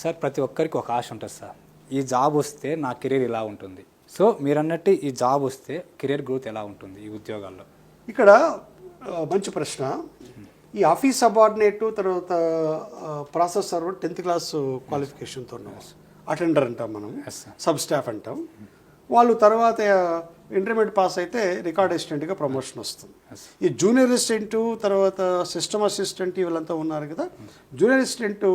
Sir ప్రతి ఒక్కరికి ఒక ఆశ ఉంటుంది సార్. ఈ జాబ్ వస్తే నా కెరీర్ ఇలా ఉంటుంది. సో మీరు అన్నట్టు ఈ జాబ్ వస్తే కెరీర్ గ్రోత్ ఎలా ఉంటుంది ఈ ఉద్యోగాల్లో? ఇక్కడ మంచి ప్రశ్న. ఈ ఆఫీస్ సబార్డినేట్ తర్వాత ప్రాసెస్ సర్వర్ టెన్త్ క్లాస్ క్వాలిఫికేషన్తో అటెండర్ అంటాం మనం. సబ్ స్టాఫ్ అంటాం. వాళ్ళు తర్వాత ఇంటర్మీడియట్ పాస్ అయితే రికార్డ్ అసిస్టెంట్గా ప్రమోషన్ వస్తుంది. ఈ జూనియర్ అసిస్టెంట్ తర్వాత సిస్టమ్ అసిస్టెంట్ వీళ్ళంతా ఉన్నారు కదా. జూనియర్ అసిస్టెంట్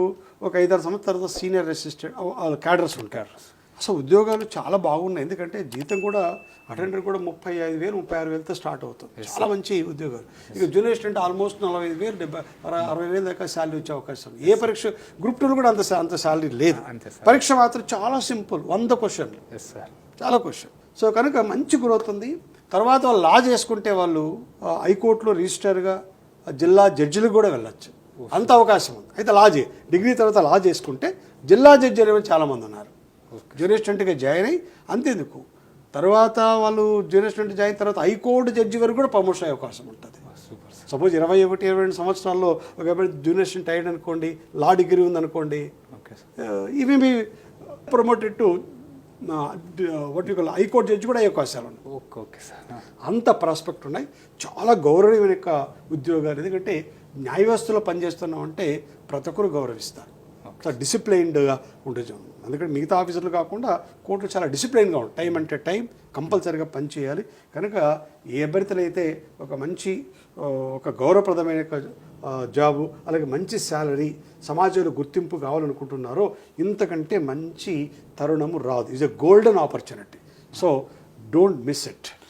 ఒక ఐదారు సంవత్సరాల తర్వాత సీనియర్ అసిస్టెంట్ వాళ్ళ క్యాడర్స్ ఉంటారు. అసలు ఉద్యోగాలు చాలా బాగున్నాయి. ఎందుకంటే జీతం కూడా అటెండర్ కూడా ముప్పై ఐదు వేలు ముప్పై ఆరు వేలతో స్టార్ట్ అవుతుంది. చాలా మంచి ఉద్యోగాలు. ఇక జూనియర్ స్టూడెంట్ ఆల్మోస్ట్ నలభై ఐదు వేలు డెబ్బై అర- అరవై వేల దాకా శాలరీ వచ్చే అవకాశం ఉంది. ఏ పరీక్ష గ్రూప్ టూలో కూడా అంత అంత శాలరీ లేదు. పరీక్ష మాత్రం చాలా సింపుల్ వంద క్వశ్చన్లు. చాలా క్వశ్చన్. సో కనుక మంచి గ్రోత్ ఉంది. తర్వాత వాళ్ళు లా చేసుకుంటే వాళ్ళు హైకోర్టులో రిజిస్టర్గా జిల్లా జడ్జిలకు కూడా వెళ్ళొచ్చు. అంత అవకాశం ఉంది. అయితే లా చే డిగ్రీ తర్వాత లా చేసుకుంటే జిల్లా జడ్జి అనేవి చాలామంది ఉన్నారు. జూనియర్ స్టూడెంట్గా జాయిన్ అయ్యి అంతేందుకు. తర్వాత వాళ్ళు జూనియర్ స్టూడెంట్ జాయిన్ తర్వాత హైకోర్టు జడ్జి వరకు కూడా ప్రమోషన్ అయ్యే అవకాశం ఉంటుంది. సపోజ్ ఇరవై ఒకటి ఇరవై రెండు సంవత్సరాల్లో ఒక జూనియర్ స్టూడెంట్ అయ్యాడు అనుకోండి లా డిగ్రీ ఉందనుకోండి ఓకే సార్. ఇవి మీ promoted to what you high court judge కూడా అయ్యే అవకాశాలు ఉన్నాయి. Okay okay sir. అంత ప్రాస్పెక్ట్ ఉన్నాయి. చాలా గౌరవమైన యొక్క ఉద్యోగాలు. ఎందుకంటే న్యాయ వ్యవస్థలో పనిచేస్తున్నాం అంటే ప్రతి ఒక్కరు గౌరవిస్తారు. చాలా డిసిప్లైన్డ్గా ఉంటుంది అందుకని మిగతా ఆఫీసర్లు కాకుండా కోర్టు చాలా డిసిప్లైన్గా ఉంటుంది టైం అంటే టైం కంపల్సరీగా పనిచేయాలి. కనుక ఏ అభ్యర్థులైతే ఒక మంచి ఒక గౌరవప్రదమైన జాబు అలాగే మంచి శాలరీ సమాజంలో గుర్తింపు కావాలనుకుంటున్నారో ఇంతకంటే మంచి తరుణము రాదు. Is a golden opportunity so don't miss it